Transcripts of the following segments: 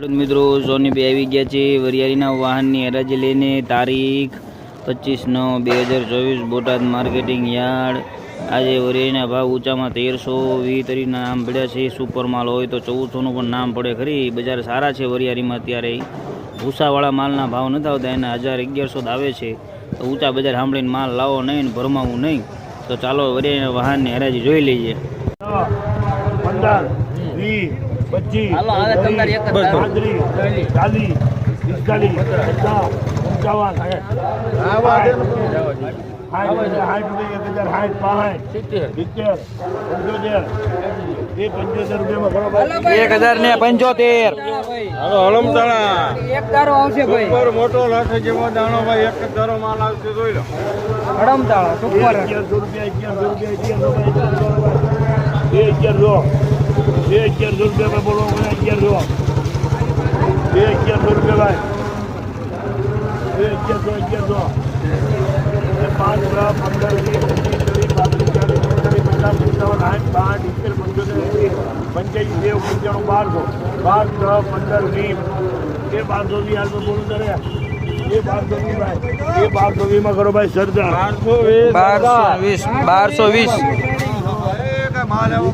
ખેડૂત મિત્રો, સોની બે આવી ગયા છે. વરિયાળીના વાહનની હરાજી લઈને તારીખ પચીસ નવ બે હજાર ચોવીસ, બોટાદ માર્કેટિંગ યાર્ડ. આજે વરિયાળીના ભાવ ઊંચામાં તેરસો વી તરીના નામ પડ્યા છે. સુપર માલ હોય તો ચૌદસોનું પણ નામ પડે. ખરી, બજાર સારા છે વરિયાળીમાં અત્યારે. ભૂસાવાળા માલના ભાવ નથી આવતા, એના હજાર અગિયારસો આવે છે. તો ઊંચા બજાર સાંભળીને માલ લાવો નહીં ને ભરમાવું નહીં. તો ચાલો વરિયાળીના વાહનની હરાજી જોઈ લઈએ. પચીસ. પાંત્રીસ ચાલીસ પિસ્તાલીસ પચાસ પંચાવન રૂપિયા એક હજાર ને પંચોતેર. હાલો હલમતાણા એક દારો આવશે ભાઈ. મોટો લાઠ જેવો દાણો ભાઈ. એક દારો માલ આવશે જોઈ લો. હડમતાળા સુપર. અગિયારસો રૂપિયા અગિયારસો રૂપિયા અગિયારસો બે અગિયારસો રૂપિયા બોલો અગિયારસો બે અગિયારસો રૂપિયા ભાઈ બે અગિયારસો અગિયારસો પાંચ એંસી પંચ્યાસી નેવું પંચાણું બારસો બાર દસ પંદર વીસ એ બારસો વીસ હાલમાં બોલું તારે એ બારસો વીસમાં કરો ભાઈ સરદાર બારસો વીસ બારસો વીસ માલ એવો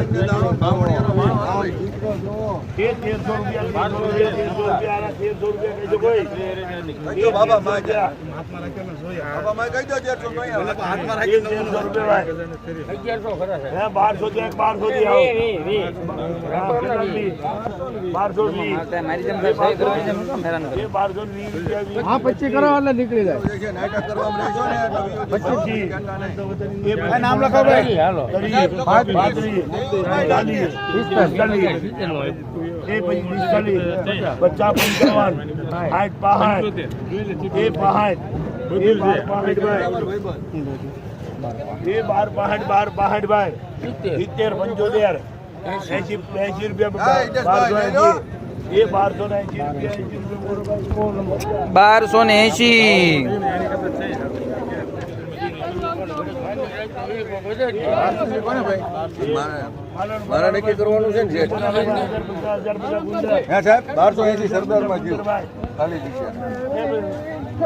એ તેરસો રૂપિયા તેરસો રૂપિયા તેરસો રૂપિયા તેરસો રૂપિયા. કહેજો કોઈ બાબા, માં રૂપિયા. એ તેરસો રૂપિયા બારસો એક બારસો થી આવો? બારસો હું કરું? પચીસ એટલે નીકળી જાય. નામ લખાવો હાલો એ પછી પિસ્તાલીસ પચાસ પંચાવન સાઠ પાસઠ એ પાસઠ એ બાર પાસઠ ભાઈ. એ બાર પાસઠ બાર પાસઠ ભાઈ. સિત્તેર પંચોતેર એસી એસી રૂપિયા એ બારસો ને એસી રૂપિયા. બારસો ને એસી મારે નક્કી કરવાનું છે ને જે પચાસ હજાર પચાસ ગુંડા. હે સાહેબ બારસો એસી સરદારમાં જીવ ખાલી દીશે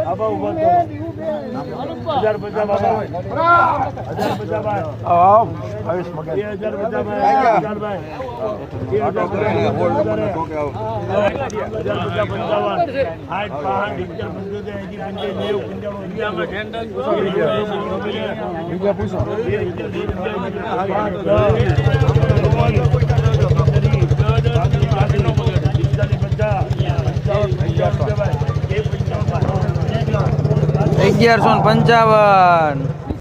આબા ઊભા તો હજાર પચાસ બાબા હજાર પચાસ ભાઈ બે હજાર પચાસ ભાઈ હજાર ભાઈ બે હજાર પચાસ હોલ્ડ વધારે. કોકે આવો હજાર પચાસ પંચાવન આઠ પાંચ ઇત્તેર પંચોતેર એંસી પંચાસી નેવું પંચાણું બીજા પૂછો બે ઇત્તેર, બે ઇત્તેર, પાંચ, દસ, પંચાવન, ત્રીસ, પાંત્રીસ, ચાલીસ, પિસ્તાલીસ, પચાસ, પંચાવન, પંચાવન રૂપિયા ભાઈ. એ પંચાવન ભાઈ. અગિયારસો પંચાવન.